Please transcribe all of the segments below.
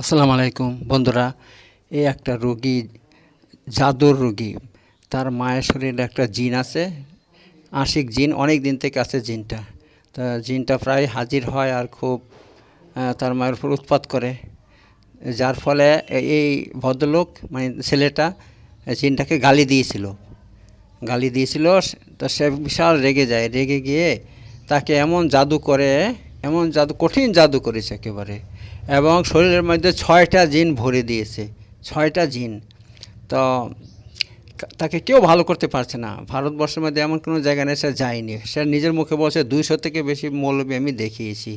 আসসালামু আলাইকুম, বন্ধুরা। এই একটা রোগী, জাদুর রোগী। তার মায়ের শরীরে একটা জিন আছে, আশিক জিন অনেক দিন থেকে আছে জিনটা। তা জিনটা প্রায় হাজির হয় আর খুব তার মায়ের উপর উৎপাত করে। যার ফলে এই ভদ্রলোক মানে ছেলেটা, জিনটাকে গালি দিয়েছিল। গালি দিয়েছিল, তো সে বিশাল রেগে যায়। রেগে গিয়ে তাকে এমন জাদু করে, এমন জাদু, কঠিন জাদু করেছে একেবারে। এবং শরীরের মধ্যে ছয়টা জিন ভরে দিয়েছে, ছয়টা জিন। তো তাকে কেউ ভালো করতে পারছে না। ভারতবর্ষের মধ্যে এমন কোনো জায়গা নেই, সে যায়নি। সে নিজের মুখে বলছে, দুইশো থেকে বেশি মৌলবী আমি দেখিয়েছি।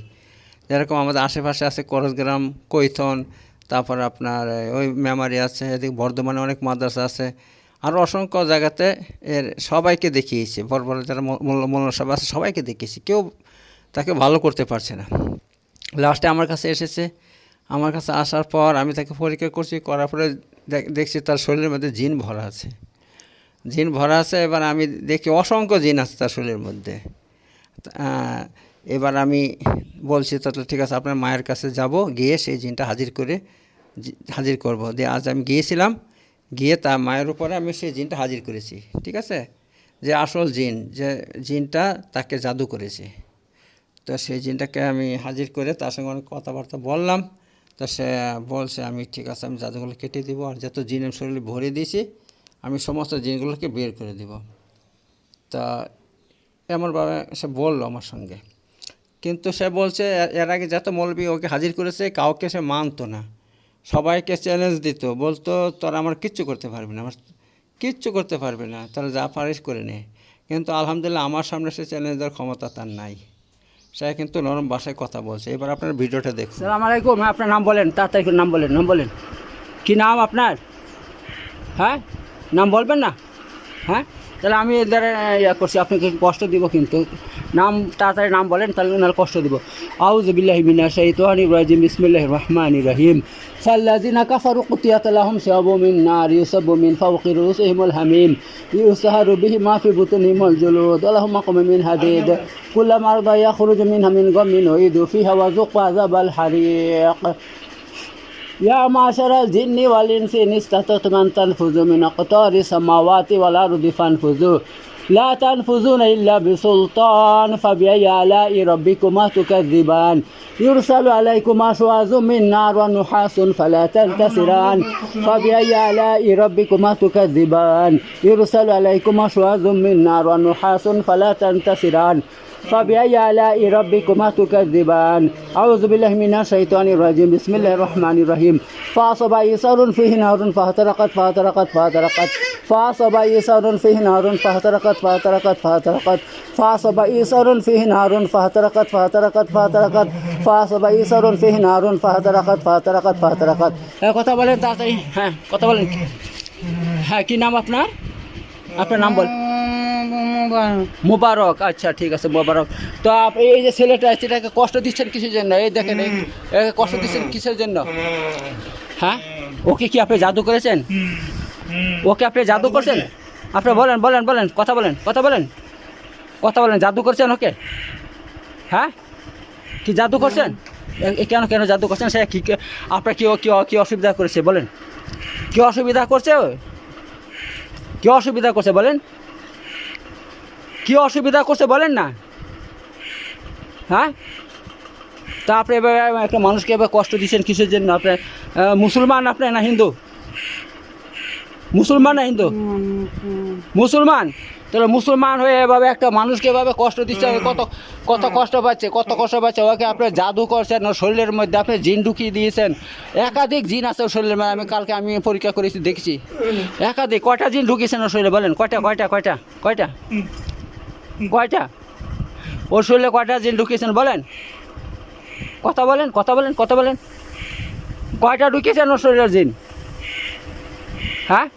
যেরকম আমাদের আশেপাশে আছে করসগ্রাম কৈথন, তারপর আপনার ওই মেমারি আছে, এদিকে বর্ধমানে অনেক মাদ্রাসা আছে। আরও অসংখ্য জায়গাতে এর সবাইকে দেখিয়েছি। বড় বড় যারা সব আছে, সবাইকে দেখিয়েছি। কেউ তাকে ভালো করতে পারছে না। লাস্টে আমার কাছে এসেছে। আমার কাছে আসার পর আমি তাকে পরীক্ষা করছি, করার পরে দেখ- দেখছি তার শরীরের মধ্যে জিন ভরা আছে। জিন ভরা আছে, এবার আমি দেখি অসংখ্য জিন আছে তার শরীরের মধ্যে। এবার আমি বলছি তাহলে ঠিক আছে, আপনার মায়ের কাছে যাব, গিয়ে সেই জিনটা হাজির করে হাজির করব। দিয়ে আজ আমি গিয়েছিলাম, গিয়ে তার মায়ের উপরে আমি সেই জিনটা হাজির করেছি, ঠিক আছে? যে আসল জিন, যে জিনটা তাকে জাদু করেছে। তো সেই জিনটাকে আমি হাজির করে তার সঙ্গে অনেক কথাবার্তা বললাম। তো সে বলছে, আমি ঠিক আছে, আমি জাদুগুলো কেটে দিব আর যত জিন আমি শরীরে ভরে দিয়েছি, আমি সমস্ত জিনগুলোকে বের করে দিব। তা এমনভাবে সে বলল আমার সঙ্গে। কিন্তু সে বলছে এর আগে যত মৌলবী ওকে হাজির করেছে, কাউকে সে মানতো না। সবাইকে চ্যালেঞ্জ দিত, বলতো, তোরা আমার কিচ্ছু করতে পারবি না, আমার কিচ্ছু করতে পারবে না তারা যা পারিস করে নে। কিন্তু আলহামদুলিল্লাহ, আমার সামনে সে চ্যালেঞ্জ দেওয়ার ক্ষমতা তার নাই। সে কিন্তু নরম ভাষায় কথা বলছে। এবার আপনার ভিডিওটা দেখুন। সালাম আলাইকুম হ্যাঁ আপনার নাম বলেন, তাড়াতাড়ি নাম বলেন নাম বলেন। কি নাম আপনার? হ্যাঁ নাম বলবেন না? হ্যাঁ? তাহলে আমি এদের ইয়া করছি, আপনাকে কষ্ট দিব কিন্তু। নাম, তাড়াতাড়ি নাম বলেন, তাহলে ওনার কষ্ট দিব। আউজ বিল্লাহি মিনা শাইতানির রাজিম, বিসমিল্লাহির রহমানির রহিম। ফাল্লাযিনা কাফারু কুতিয়াত লাহুম শাবু মিন নার ইউসাবু মিন ফাওকি রুসিহিমুল হামিম। ইউসাহারু বিহি মা ফি বুতুনিহিমুল জুলুদ ওয়া লাহুম মাকাম মিন হাদিদ। কুল্লামা আরদা ইয়াখরুজু মিনহা মিন গাম্মিন উইদু ফিহা ওয়া যুক আযাবাল হারিক يا معشر الجن والإنس إن استطعتم أن تنفذوا من أقطار السماوات والأرض فانفذوا. لا تنفذون إلا بسلطان فبأي آلاء ربكما تكذبان. يرسل عليكما شواظ من نار ونحاس فلا تنتصران فبأي آلاء ربكما تكذبان. يرسل عليكما شواظ من نار ونحاس فلا تنتصران فبأي آلاء ربكما تكذبان أعوذ بالله من الشيطان الرجيم بسم الله الرحمن الرحيم فأصب يسار فيه نار فاحترقت فاحترقت فاحترقت فأصب يسار فيه نار فاحترقت فاحترقت فاحترقت فأصب يسار فيه نار فاحترقت فاحترقت فاحترقت فأصب يسار فيه نار فاحترقت فاحترقت فاحترقت হ্যাঁ কথা বলেন তাড়াতাড়ি হ্যাঁ কথা বলেন হ্যাঁ কি নাম আপনার আপনার নাম বল মুবারক। আচ্ছা ঠিক আছে, মুবারক। তো আপনি এই যে ছেলেটা আছে এটাকে কষ্ট দিচ্ছেন কিসের জন্য? এই দেখেন, এই কষ্ট দিচ্ছেন কিসের জন্য? হ্যাঁ? ওকে কি আপনি জাদু করেছেন? ওকে আপনি জাদু করছেন? আপনি বলেন বলেন বলেন, কথা বলেন কথা বলেন। কথা বলেন, জাদু করছেন ওকে? হ্যাঁ? কি জাদু করছেন? কেন কেন জাদু করছেন? সে কি আপনার কি কি কী অসুবিধা করেছে? বলেন। কি অসুবিধা করছে? কি অসুবিধা করছে? বলেন। কি অসুবিধা করছে বলেন না? হ্যাঁ? তা আপনি এবার একটা মানুষকে এবার কষ্ট দিচ্ছেন কিসের জন্য? আপনি আহ, মুসলমান আপনি না হিন্দু? মুসলমান না হিন্দু? মুসলমান? তাহলে মুসলমান হয়ে এভাবে একটা মানুষকে এভাবে কষ্ট দিচ্ছে কত কত কষ্ট পাচ্ছে কত কষ্ট পাচ্ছে। ওকে আপনি জাদু করছেন ওর শরীরের মধ্যে আপনি জিন ঢুকিয়ে দিয়েছেন। একাধিক জিন আছে ওর শরীরের মধ্যে আমি কালকে আমি পরীক্ষা করেছি দেখছি। একাধিক কয়টা জিন ঢুকিয়েছেন ওর শরীরে বলেন? কয়টা কয়টা কয়টা কয়টা? কয়টা? ওর শরীরে কয়টা জিন ঢুকিয়েছেন বলেন। কথা বলেন কথা বলেন কথা বলেন। কয়টা ঢুকিয়েছেন ওর শরীরের জিন? হ্যাঁ?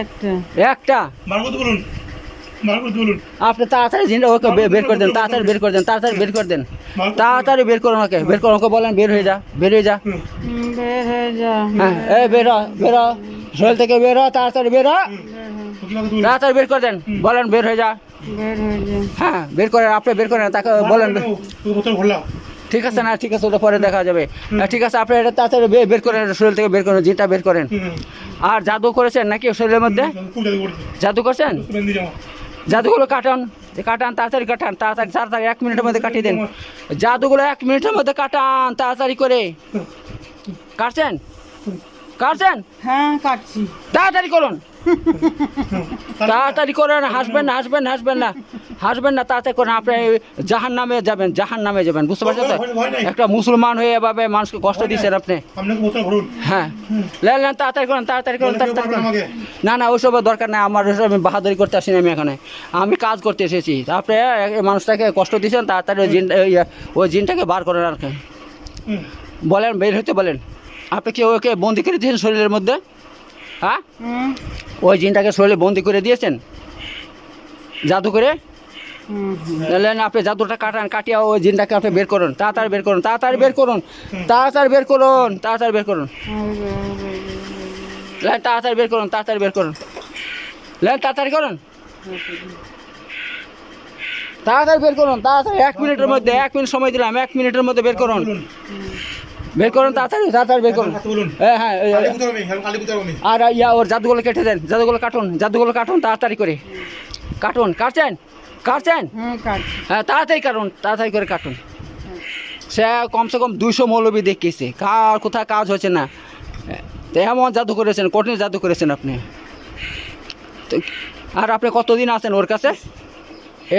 একটা। একটা? বলুন। আপনি তাড়াতাড়ি জিনটা ওকে বের করে দেন তাড়াতাড়ি বের করে দেন তাড়াতাড়ি বের করে দেন। তাড়াতাড়ি বের করুন ওকে বের করুন ওকে বলেন বের হয়ে যা বের হয়ে যা। বের হয়ে যা। হ্যাঁ এই বের বের। শরীর থেকে বের হ তাড়াতাড়ি বের হ। তাড়াতাড়ি বের করে দেন। বলেন বের হয়ে যা। হয়ে বের করেন আপনি বের করেন তাকে বলেন। ঠিক আছে না ঠিক আছে ওটা পরে দেখা যাবে। ঠিক আছে আপনি এটা তাড়াতাড়ি বের করেন শরীর থেকে বের করেন জিনটা বের করেন। আর জাদু করেছেন নাকি শরীরের মধ্যে? জাদু করেছে করছেন? জাদুগুলো কাটান যে কাটান তাড়াতাড়ি কাটান তাড়াতাড়ি তাড়াতাড়ি এক মিনিটের মধ্যে কাটিয়ে দেন। জাদুগুলো এক মিনিটের মধ্যে কাটান তাড়াতাড়ি করে। কাটছেন? কাটছেন? হ্যাঁ কাটছি। তাড়াতাড়ি করুন। তাড়াতাড়ি করেন হাসবেন না হাসবেন না হাসবেন না হাসবেন না তাড়াতাড়ি করেন আপনি জাহান নামে যাবেন জাহান নামে যাবেন বুঝতে পারছেন তো। একটা মুসলমান হয়ে এভাবে মানুষকে কষ্ট দিচ্ছেন আপনি? হ্যাঁ। লেন তাড়াতাড়ি করেন তাড়াতাড়ি করেন তাড়াতাড়ি না না ওইসবের দরকার নেই আমার ওইসব আমি বাহাদুরি করতে আসিনি আমি এখানে। আমি কাজ করতে এসেছি। আপনি মানুষটাকে কষ্ট দিচ্ছেন তাড়াতাড়ি ওই জিন ওই, ওই জিনটাকে বার করেন আর বলেন বের হতে বলেন। আপনি কি ওকে বন্দি করে দিয়েছেন শরীরের মধ্যে? হ্যাঁ? ওই জিনটাকে শরীরে বন্দি করে দিয়েছেন? জাদু করে। তাহলে আপনি জাদুটা কাটান কাটিয়া ওই জিনটাকে আপনি বের করুন তাড়াতাড়ি বের করুন তাড়াতাড়ি বের করুন তাড়াতাড়ি বের করুন তাড়াতাড়ি বের করুন। লাইন তাড়াতাড়ি বের করুন তাড়াতাড়ি বের করুন। লাইন তাড়াতাড়ি করুন। তাড়াতাড়ি বের করুন তাড়াতাড়ি এক মিনিটের মধ্যে এক মিনিট সময় দিলাম এক মিনিটের মধ্যে বের করুন। বের করুন তাড়াতাড়ি তাড়াতাড়ি বের করুন। হ্যাঁ হ্যাঁ আর ইয়া ওর জাদুগুলো কেটে দেন জাদুগুলো কাটুন জাদুগুলো কাটুন তাড়াতাড়ি করে। কাটুন কাটছেন? কাটছেন? হুম হ্যাঁ তাড়াতাড়ি কাটুন তাড়াতাড়ি করে কাটুন। সে কমসে কম দুইশো মৌলবি দেখিয়েছে। কার কোথায় কাজ হচ্ছে না? এমন জাদু করেছেন কঠিন জাদু করেছেন আপনি। আর আপনি কতদিন আছেন ওর কাছে?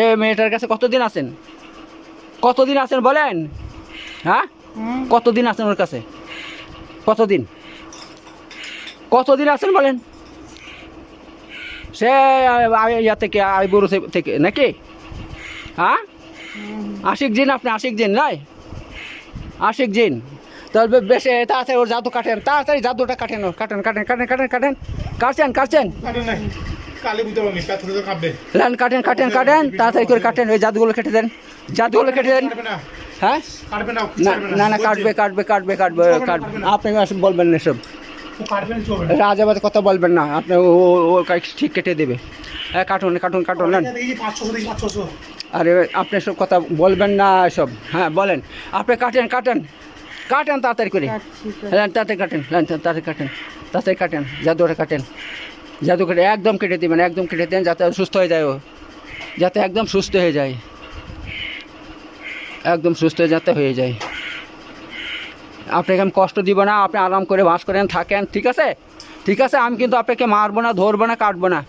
এ মেয়েটার কাছে কতদিন আছেন? কতদিন আছেন বলেন? হ্যাঁ? কতদিন আছেন ওর কাছে? কতদিন? কতদিন আছেন বলেন? সে ইয়া থেকে আইবুড়ো থে- থেকে নাকি? হ্যাঁ আশিক জিন আপনি আশিক জিন নাই? আশিক জিন। তবে বেশি তাড়াতাড়ি ওর জাদু কাটেন তাড়াতাড়ি জাদুটা কাটেন ওর কাটেন কাটেন কাটেন কাটেন কাটেন। কাটছেন কাটছেন? কাটেন কাটেন কাটেন কাটেন তাড়াতাড়ি করে কাটেন ওই জাদুগুলো কেটে দেন জাদুগুলো কেটে দেন। হ্যাঁ? না না কাটবে না। না কাটবে কাটবে কাটবে। আপনি বলবেন না এসব। রাজাবাদ কথা বলবেন না। আপনি ও ঠিক কেটে দেবে। হ্যাঁ কাটুন কাটুন কাটুন নেন। এই যে পাঁচশো দেখি পাঁচশো আরে আপনি সব কথা বলবেন না এসব। হ্যাঁ বলেন। আপনি কাটেন কাটেন। কাটেন তাড়াতাড়ি করে। হ্যাঁ তাড়াতাড়ি কাটেন হ্যাঁ তাড়াতাড়ি কাটেন। তাড়াতাড়ি কাটেন জাদুটা কাটেন। জাদু কেটে একদম কেটে দেবেন একদম কেটে দেন যাতে সুস্থ হয়ে যায় ও। যাতে একদম সুস্থ হয়ে যায়। একদম সুস্থ যাতে হয়ে যায়। আপনাকে আমি কষ্ট দিব না আপনি আরাম করে বাস করেন থাকেন ঠিক আছে? ঠিক আছে আমি কিন্তু আপনাকে মারবো না ধরবো না কাটবো না।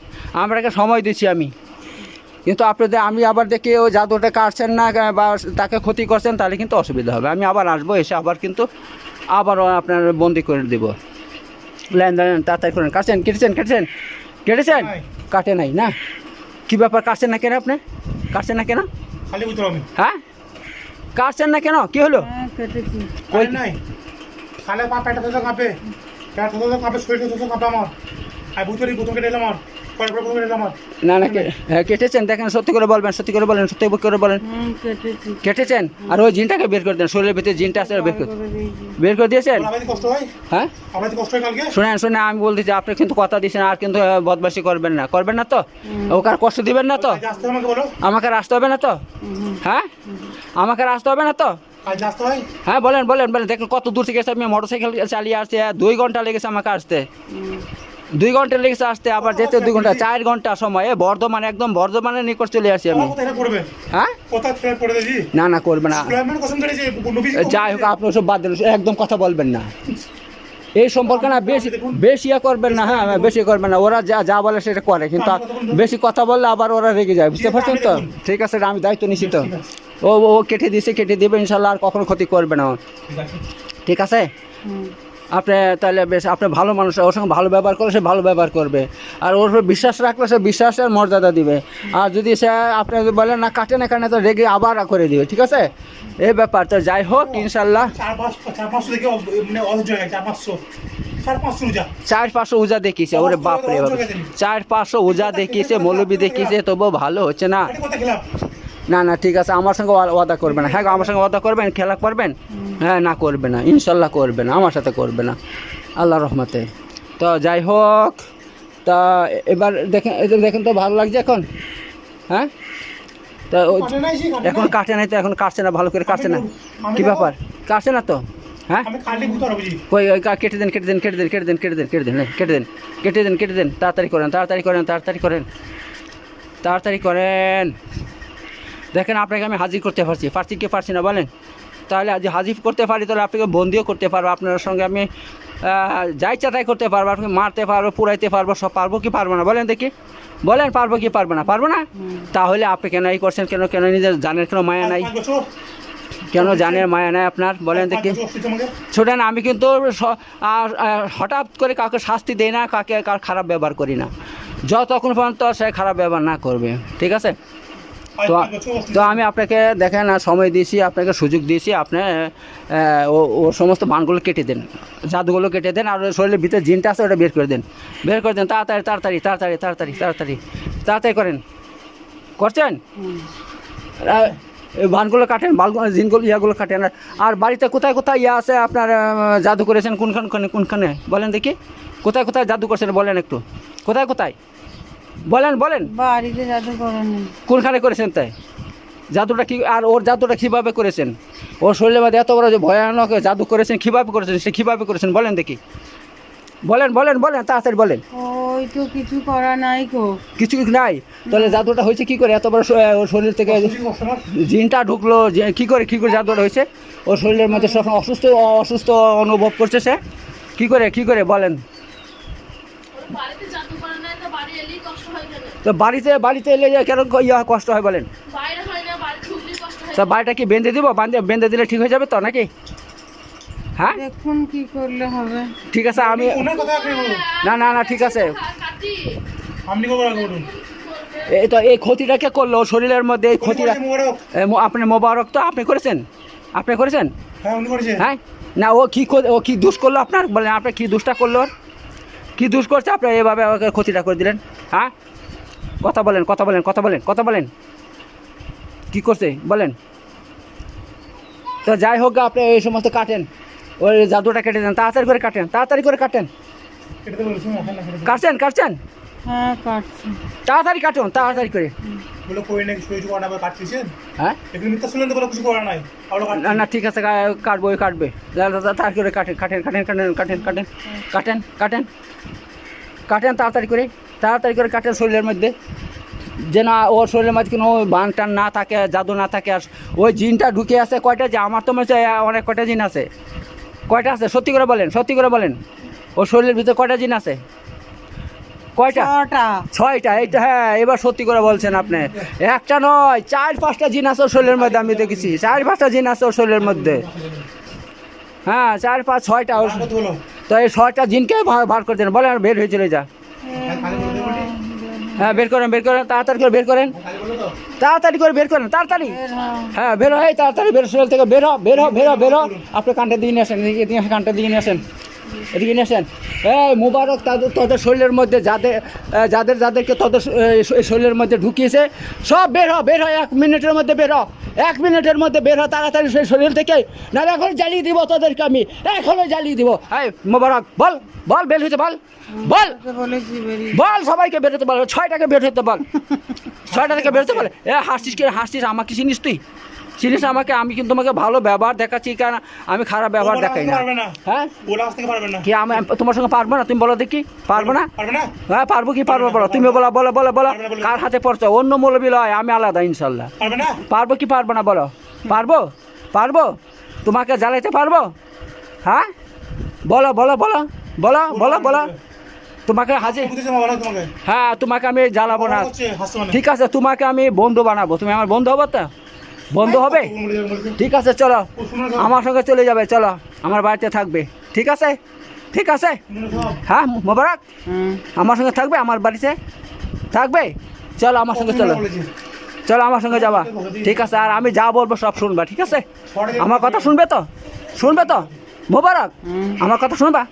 আপনাকে সময় দিচ্ছি আমি। কিন্তু আপনি আমি আবার দেখি ও জাদুটা কাটছেন না বা তাকে ক্ষতি করছেন তাহলে কিন্তু অসুবিধা হবে। আমি আবার আসব এসে আবার কিন্তু আবার আপনার বন্দি করে দেবো। লাইন লাইন তাড়াতাড়ি করেন। কাটছেন কেটেছেন কেটেছেন? কেটেছেন? কাটে নাই না? কী ব্যাপার কাটছেন না কেন আপনি? কাটছেন না কেন? হ্যাঁ? কাটছেন না কেন? কী হলো? কই? নাই। খালে পা পেটা ধরে কাঁপে। পেট ধরে কাঁপে শরীর ধরে কাঁপে আমার। আর বুঝলি প্রথম কেটে আমার পরে পরে প্রথম কেটে এলাম আমার না না কে- কেটেছেন। দেখেন সত্যি করে বলবেন সত্যি করে বলেন সত্যি করে বলেন। কেটেছেন? আর ওই জিনটাকে বের করে দেন শরীরের ভিতরে জিনটা আছে বের করে বের করে দিয়েছেন? আমার যদি কষ্ট হয়? শুনেন শুনে আমি বলতেছি আপনি কিন্তু কথা দিয়েছেন আর কিন্তু আহ, বদমাশি করবেন না। করবেন না তো? ওকে আর কষ্ট দিবেন না তো? আমাকে আর আসতে হবে না তো? হ্যাঁ? আমাকে আসতে হবে না তো? হয়? হ্যাঁ বলেন বলেন বলেন। দেখুন কত দূর থেকে এসে আমি মোটর সাইকেল চালিয়ে আসছি আর দুই ঘণ্টা লেগেছে আমাকে আসতে। দুই ঘণ্টা লেগেছে আসতে আবার যেতে দুই ঘণ্টা চার ঘণ্টা সময়। এ বর্ধমান একদম বর্ধমানের নিকট চলে আসি আমি। হ্যাঁ? না না করবে না। নবী যাই হোক আপনি সব বাদ দিন একদম কথা বলবেন না। এই সম্পর্কে না বেশি বেশি ইয়ে করবেন না হ্যাঁ বেশি করবেন না। ওরা যা যা বলে সেটা করে কিন্তু বেশি কথা বললে আবার ওরা রেগে যায় বুঝতে পারছেন তো? ঠিক আছে আমি দায়িত্ব নিছি তো। ও ও কেটে দিছে কেটে দিবে ইনশাল্লাহ আর কখনো ক্ষতি করবে না ঠিক আছে? আপনি তাহলে বেশ আপনি ভালো মানুষ ওর সঙ্গে ভালো ব্যবহার করলে সে ভালো ব্যবহার করবে। আর ওর উপর বিশ্বাস রাখলে সে বিশ্বাসের মর্যাদা দিবে। আর যদি সে আপনি যদি বলেন না কাটে না কাটে তো রেগে আবার করে দিবে ঠিক আছে? এই ব্যাপার তো যাই হোক ইনশাল্লাহ। চার পাঁচ চার পাঁচশো উজা দেখিয়েছে ওরে বাপরে বাপ চার পাঁচশো উজা দেখিয়েছে মৌলবি দেখিয়েছে তবুও ভালো হচ্ছে না। না না ঠিক আছে আমার সঙ্গে ওয়া- ওয়াদা করবে না। হ্যাঁ আমার সঙ্গে ওয়াদা করবেন খেলা করবেন? হ্যাঁ না করবে না ইনশাল্লাহ করবে না আমার সাথে করবে না। আল্লাহ রহমতে। তো যাই হোক তা এবার দেখেন এই দেখেন তো ভালো লাগছে এখন? হ্যাঁ? তা এখন কাটে নাই তো এখন কাটছে না ভালো করে কাটছে না। কী ব্যাপার? কাটছে না তো? হ্যাঁ? ওই ওই কেটে দেন কেটে দেন কেটে দেন কেটে দেন কেটে দেন কেটে দেন কেটে দেন। কেটে দেন কেটে দেন তাড়াতাড়ি করেন তাড়াতাড়ি করেন তাড়াতাড়ি করেন। তাড়াতাড়ি করেন। দেখেন আপনাকে আমি হাজির করতে পারছি। পারছি কি পারছি না বলেন? তাহলে আজ হাজির করতে পারি তাহলে আপনাকে বন্দিও করতে পারব আপনার সঙ্গে আমি আহ, যা ইচ্ছা তাই করতে পারব আপনাকে মারতে পারব পুরাইতে পারব সব পারব কি পারব না? বলেন দেখি। বলেন পারব কি পারব না? পারব না? তাহলে আপনি কেন এই করছেন? কেন কেন নিজের জানের কোনো মায়া নাই? কেন জানের মায়া নাই আপনার? বলেন দেখি। ছোটেন আমি কিন্তু হঠাৎ করে কাউকে শাস্তি দেই না কাকে কার খারাপ ব্যবহার করি না। যতক্ষণ পর্যন্ত সে খারাপ ব্যবহার না করবে ঠিক আছে? তো তো আমি আপনাকে দেখেন আর সময় দিয়েছি আপনাকে সুযোগ দিয়েছি আপনি ও সমস্ত বানগুলো কেটে দেন জাদুগুলো কেটে দেন আর শরীরের ভিতরে জিনটা আছে ওটা বের করে দেন বের করে দেন তাড়াতাড়ি তাড়াতাড়ি তাড়াতাড়ি তাড়াতাড়ি তাড়াতাড়ি তাড়াতাড়ি করেন করছেন? বানগুলো কাটেন বাল জিনগুলো ইয়াগুলো কাটেন আর- আর বাড়িতে কোথায় কোথায় ইয়া আছে আপনার জাদু করেছেন কোনখানে কোনখানে বলেন দেখি কোথায় কোথায় জাদু করছেন বলেন একটু কোথায় কোথায়? বলেন বলেন। বাড়িতে জাদু করেনি। কোনখানে করেছেন তাই? জাদুটা কি আর ওর জাদুটা কীভাবে করেছেন? ওর শরীরের মধ্যে এত বড় যে ভয়ানক জাদু করেছেন কীভাবে করেছেন সে কীভাবে করেছেন বলেন দেখি। বলেন বলেন বলেন তাড়াতাড়ি বলেন। ওই তো কিছু করা নাই গো। কিছু কিছু নাই? তাহলে জাদুটা হয়েছে কি করে? এত বড় ওর শরীর থেকে জিনটা ঢুকলো যে কী করে কী করে জাদুটা হয়েছে? ওর শরীরের মধ্যে সব অসুস্থ অসুস্থ অনুভব করছে সে। কী করে কী করে বলেন বাড়িতে জাদু করে নাই তো বাড়ি এলেই কষ্ট হয় কেন তো বাড়িতে বাড়িতে এলে যে কেন ইয়া কষ্ট হয় বলেন? বাইরে হয় না বাড়ি ঢুকলেই কষ্ট হয়। তা বাড়িটা কি বেঁধে দিব? বাঁধে বেঁধে দিলে ঠিক হয়ে যাবে তো নাকি? হ্যাঁ? দেখুন কি করলে হবে। ঠিক আছে আমি আপনি না না না ঠিক আছে। আপনি কবে এই তো এই ক্ষতিটা কে করল? শরীরের মধ্যে এই ক্ষতিটা আপনি মোবারক তো আপনি করেছেন? আপনি করেছেন? হ্যাঁ হ্যাঁ? না ও কি ও কি দোষ করল আপনার? বলেন আপনি কি দোষটা করল কি দোষ করছে? আপনি এভাবে ওকে ক্ষতিটা করে দিলেন। হ্যাঁ? কথা বলেন কথা বলেন কথা বলেন কথা বলেন। কি করছে? বলেন। তো যাই হোক আপনি এই সমস্ত কাটেন। ওই জাদুটা কেটে দেন তাড়াতাড়ি করে কাটেন তাড়াতাড়ি করে কাটেন। কাটছেন কাটছেন? হ্যাঁ তাড়াতাড়ি কাটুন তাড়াতাড়ি করে। না হ্যাঁ? আবার না না ঠিক আছে কা- কাটবো ওই কাটবে। তাড়াতাড়ি করে কাটেন কাটেন কাটেন কাটেন কাটেন কাটেন কাটেন কাটেন কাটেন তাড়াতাড়ি করে। তাড়াতাড়ি করে কাটেন শরীরের মধ্যে। যে না ওর শরীরের মধ্যে কোনো বান টান না থাকে জাদু না থাকে আর ওই জিনটা ঢুকে আছে কয়টা যে আমার তো মনে হচ্ছে অনেক কয়টা জিন আছে। কয়টা আছে? সত্যি করে বলেন সত্যি করে বলেন। ওর শরীরের ভিতরে কয়টা জিন আছে? কয়টা? ছয়টা। এইটা হ্যাঁ এবার সত্যি করে বলছেন আপনি। একটা নয় চার পাঁচটা জিন আছে ওর শরীরের মধ্যে আমি দেখেছি। চার পাঁচটা জিন আছে ওর শরীরের মধ্যে। হ্যাঁ চার পাঁচ ছয়টা। তো এই ছয়টা জিনকে ভা- বার করে দেন। বলে আর বের হয়ে চলে যা। বলি? হ্যাঁ বের করেন বের করেন, তাড়াতাড়ি করে বের করেন। তাড়াতাড়ি করে বের করেন, তাড়াতাড়ি। হ্যাঁ বেরো হয়, তাড়াতাড়ি বের শরীর থেকে বেরো বেরো বেরো বের আপনি কানটা দিয়ে নিয়ে আসেন কানটা দিয়ে নিয়ে আসেন। এদিকে নিয়ে আসেন। এই মুবারক তাদের তোদের শরীরের মধ্যে যাদের যাদের, যাদেরকে তোদের শরীরের মধ্যে ঢুকিয়েছে, সব বের হ বের হয় এক মিনিটের মধ্যে বের হ এক মিনিটের মধ্যে বের হ তাড়াতাড়ি সেই শরীর থেকে। না এখন জ্বালিয়ে দিব তোদেরকে আমি, এখনই জ্বালিয়ে দিব। এই মুবারক, বল বল, বের হইতে বল বল। বল সবাইকে বেরোতে বল, ছয়টাকে বের হতে বল। ছয়টা থেকে বেরোতে বল। এ, হাসছিস কি, হাসছিস, আমাকে চিনিস তুই? চিনিস আমাকে আমি কিন্তু তোমাকে ভালো ব্যবহার দেখাচ্ছি কেন আমি খারাপ ব্যবহার দেখাই না। হ্যাঁ? কি আমি তোমার সঙ্গে পারব না? তুমি বলো দেখি পারব না? হ্যাঁ পারব কি পারব বলো। তুমি বলো বলো বলো বলো। কার হাতে পড়ছো? অন্য মৌলবি লয় আমি আলাদা ইনশাল্লাহ পারব কি পারব না বলো। পারব? পারব? তোমাকে জ্বালাইতে পারব? হ্যাঁ? বলো বলো বলো। বলো বলো বলো। তোমাকে হাজির হ্যাঁ তোমাকে আমি জ্বালাবো না। মানে। ঠিক আছে তোমাকে আমি বন্ধু বানাবো। তুমি আমার বন্ধু হবে তো? বন্ধু হবে? ঠিক আছে চলো। আমার সঙ্গে চলে যাবে চলো। আমার বাড়িতে থাকবে। ঠিক আছে? ঠিক আছে? হ্যাঁ মোবারক? আমার সঙ্গে থাকবে? আমার বাড়িতে? থাকবে? চলো আমার সঙ্গে চলো। চলো আমার সঙ্গে যাবা। ঠিক আছে আর আমি যা বলব সব শুনবা ঠিক আছে? আমার কথা শুনবে তো? শুনবে তো? মোবারক? আমার কথা শুনবা?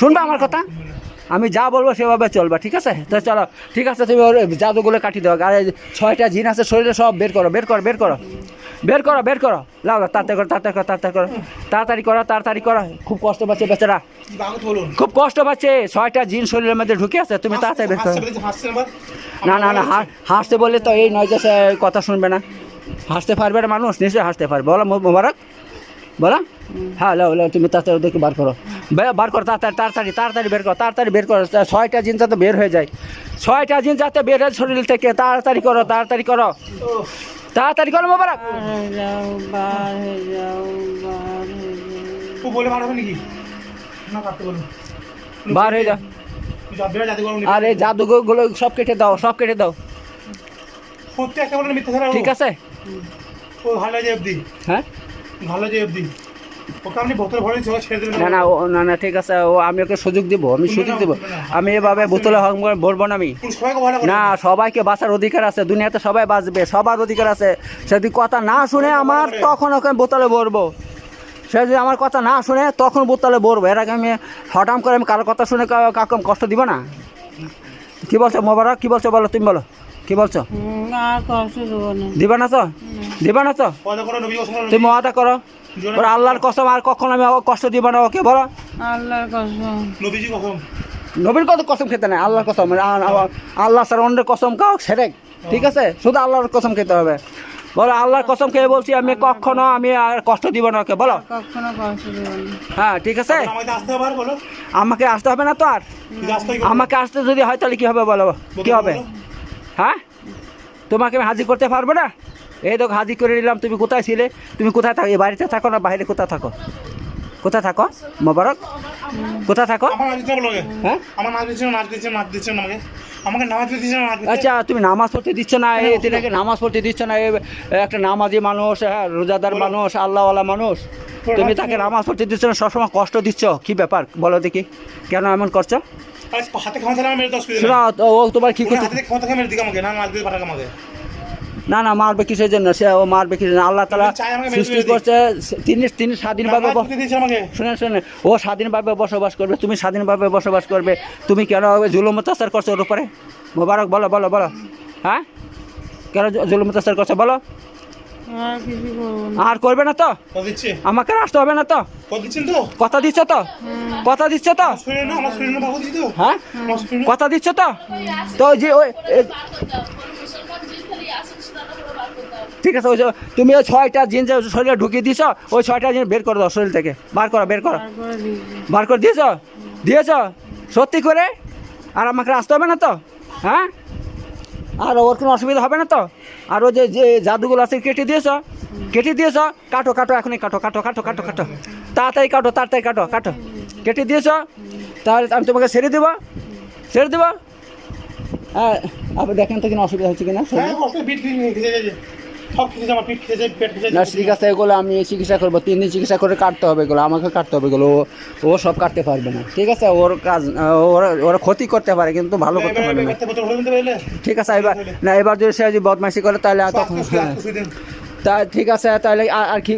শুনবা আমার কথা? আমি যা বলব সেভাবে চলবা ঠিক আছে? তো চলো ঠিক আছে তুমি ওর জাদুগুলো কাটি দাও। আর ছয়টা জিন আছে শরীরে সব বের করো বের করো বের করো। বের করো বের করো। লাও লাও, তাড়াতাড়ি করো তাড়াতাড়ি করো তাড়াতাড়ি করো। তাড়াতাড়ি করো তাড়াতাড়ি করো। খুব কষ্ট পাচ্ছে বেচারা। খুব কষ্ট পাচ্ছে। ছয়টা জিন শরীরের মধ্যে ঢুকে আছে তুমি তাড়াতাড়ি বের করো। না না না হাসতে বললে তো এই নয় যে কথা শুনবে না। হাসতে পারবে না মানুষ নিশ্চয়ই হাসতে পারবে। বলো মোবারক। বলো। হ্যাঁ লাও লাও তুমি তাড়াতাড়ি ওদেরকে বার করো। বার করো তাড়াতাড়ি তাড়াতাড়ি তাড়াতাড়ি বের করো তাড়াতাড়ি বের করো ছয়টা জিন যাতে বের হয়ে যায়। ছয়টা জিন যাতে বের হয় শরীর থেকে তাড়াতাড়ি করো তাড়াতাড়ি করো। তাড়াতাড়ি করো মোবারক। বার হয়ে যাও আর এই জাদুগুলো সব কেটে দাও সব কেটে দাও। ঠিক আছে? ভালো যে অবধি। হ্যাঁ? ভালো যে অবধি। না না ও না না ঠিক আছে। ও আমি ওকে সুযোগ দিব আমি সুযোগ দিব। আমি এভাবে বোতলে হং বলব না আমি। না সবাইকে বাঁচার অধিকার আছে দুনিয়াতে সবাই বাঁচবে সবার অধিকার আছে। সে যদি কথা না শুনে আমার তখন ওকে বোতলে ভরবো। সে যদি আমার কথা না শুনে তখন বোতলে ভরবো। এর আগে আমি হঠাৎ করে আমি কারও কথা শুনে কাউকে কষ্ট দিব না? কি বলছো মোবারক? কি বলছো বলো তুমি বলো। কি বলছো? দেবো না। তো? দিবা না তো? তুমি ওয়াদা করো। ওরা আল্লাহর কসম আর কখনো আমি কষ্ট দিব না ওকে বলো। আল্লাহর কসম। নবীজি কখন? নবীর কত কসম খেতে নাই আল্লাহর কসম। আল্লাহ স্যার অন্যের কসম খাও সেরেক ঠিক আছে? শুধু আল্লাহর কসম খেতে হবে। বলো আল্লাহর কসম খেয়ে বলছি আমি কখনো আমি আর কষ্ট দিব না ওকে বলো। কখনো কষ্ট দেবো না। হ্যাঁ ঠিক আছে? আমাকে আসতে হবে আর বলো। আমাকে আসতে হবে না তো আর? আমাকে আসতে যদি হয় তাহলে কি হবে বলো? কি হবে? হ্যাঁ? তোমাকে আমি হাজির করতে পারব না? এই দেখো হাজির করে নিলাম। তুমি কোথায় ছিলে? তুমি কোথায় থাকো এই বাড়িতে থাকো না বাইরে কোথায় থাকো? কোথায় থাকো? মোবারক? কোথায় থাকো? আচ্ছা তুমি নামাজ পড়তে দিচ্ছ না এই দিনকে নামাজ পড়তে দিচ্ছ না এই একটা নামাজি মানুষ হ্যাঁ রোজাদার মানুষ আল্লাহওয়ালা মানুষ। তুমি তাকে নামাজ পড়তে দিচ্ছ না সবসময় কষ্ট দিচ্ছ? কি ব্যাপার? বলো দেখি। কেন এমন করছ? ও তোমার কি করতে না না মারবে কিসের জন্য? সে ও মারবে কিসের জন্য? আল্লাহ তালা সৃষ্টি করছে তিনি তিনি স্বাধীনভাবে শুনে শুনে ও স্বাধীনভাবে বসবাস করবে তুমি স্বাধীনভাবে বসবাস করবে তুমি কেন জুলুম অত্যাচার করছ ওর উপরে? মোবারক বলো বলো বলো। হ্যাঁ? কেন জুলুম অত্যাচার করছ বলো। আর করব না তো? আমাকে আসতে হবে না তো? কথা দিচ্ছ তো? কথা দিচ্ছ তো? হ্যাঁ? কথা দিচ্ছ তো? তো ওই যে ওই এ- বার করতে হবে কোনো মুসলমান জিন খালি আসুন সেটা করে বার করতে হবে ঠিক আছে, ওই তুমি ওই ছয়টা জিন যে শরীরে ঢুকিয়ে দিছ ওই ছয়টা জিন বের করে দাও শরীর থেকে। বার করো, বের করো। বার করে দিয়েছ? দিয়েছ? সত্যি করে? আর আমাকে আসতে হবে না তো? হ্যাঁ? আর ওর কোনো অসুবিধা হবে না তো? আর ও যে যে জাদুগুলো আছে, কেটে দিয়েছ? কেটে দিয়েছ? কাটো কাটো, এখনই কাটো কাটো কাটো কাটো কাটো। তাড়াতাড়ি কাটো তাড়াতাড়ি কাটো কাটো। কেটে দিয়েছ? তাহলে আমি তোমাকে ছেড়ে দেবো। ছেড়ে দেবো? হ্যাঁ। আপনি দেখেন তো কিনা অসুবিধা হচ্ছে কিনা। না আছে এগুলো আমি চিকিৎসা করব তিন দিন চিকিৎসা করে কাটতে হবে এগুলো আমাকে কাটতে হবে এগুলো ও- সব কাটতে পারবে না। ঠিক আছে? ওর কাজ ওরা ওরা ক্ষতি করতে পারে কিন্তু ভালো করতে পারবে না। ঠিক আছে এবার না এবার যদি সে যদি বদমাইশি করে তাহলে তখন হ্যাঁ তা ঠিক আছে তাহলে আর কি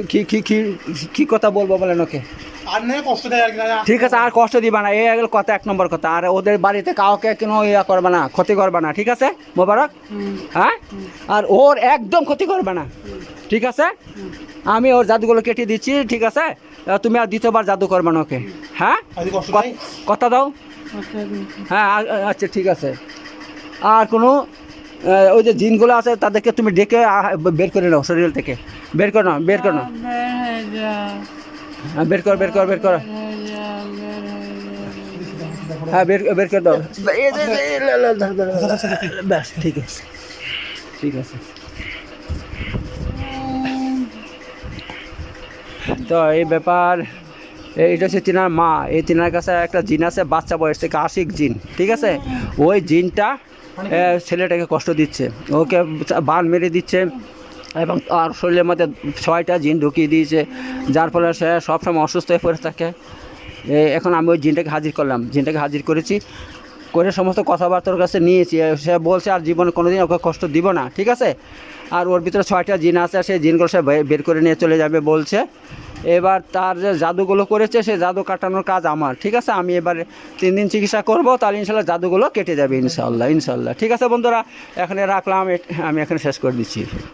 কি কথা বলব বলেন ওকে? ঠিক আছে আর কষ্ট দিবা না এই গেল কথা এক নম্বর কথা। আর ওদের বাড়িতে কাউকে কোনো ইয়া করবে না ক্ষতি করবে না ঠিক আছে মোবারক? হ্যাঁ? আর ওর একদম ক্ষতি করবে না ঠিক আছে? আমি ওর জাদুগুলো কেটে দিচ্ছি ঠিক আছে? তুমি আর দ্বিতীয়বার জাদু করবে না ওকে হ্যাঁ? কথা দাও। হ্যাঁ আচ্ছা ঠিক আছে। আর কোনো ওই যে জিনগুলো আছে তাদেরকে তুমি ডেকে বের করে নাও শরীর থেকে। বের করে নাও বের করে নাও। বের হ্যাঁ, বের কর বের কর বের কর। হয়ে বের বের করে দাও। ব্যাস ঠিক আছে। ঠিক আছে। তো এই ব্যাপার এইটা হচ্ছে তিনার মা। এই তিনার কাছে একটা জিন আছে বাচ্চা বয়স থেকে আশিক জিন ঠিক আছে? ওই জিনটা ছেলেটাকে কষ্ট দিচ্ছে। ওকে বান মেরে দিচ্ছে। এবং আর শরীরের মধ্যে ছয়টা জিন ঢুকিয়ে দিয়েছে, যার ফলে সে সবসময় অসুস্থ হয়ে পড়ে থাকে। এখন আমি ওই জিনটাকে হাজির করলাম। জিনটাকে হাজির করেছি, করে সমস্ত কথাবার্তার কাছে নিয়েছি। সে বলছে, আর জীবনে কোনো দিন ওকে কষ্ট দিব না, ঠিক আছে? আর ওর ভিতরে ছয়টা জিন আছে সেই জিনগুলো সে বের করে নিয়ে চলে যাবে বলছে। এবার তার যে জাদুগুলো করেছে সেই জাদু কাটানোর কাজ আমার, ঠিক আছে? আমি এবার তিন দিন চিকিৎসা করব, তাহলে ইনশাল্লাহ জাদুগুলো কেটে যাবে ইনশাল্লাহ ইনশাল্লাহ। ঠিক আছে বন্ধুরা? এখানে রাখলাম আমি এখানে শেষ করে দিচ্ছি।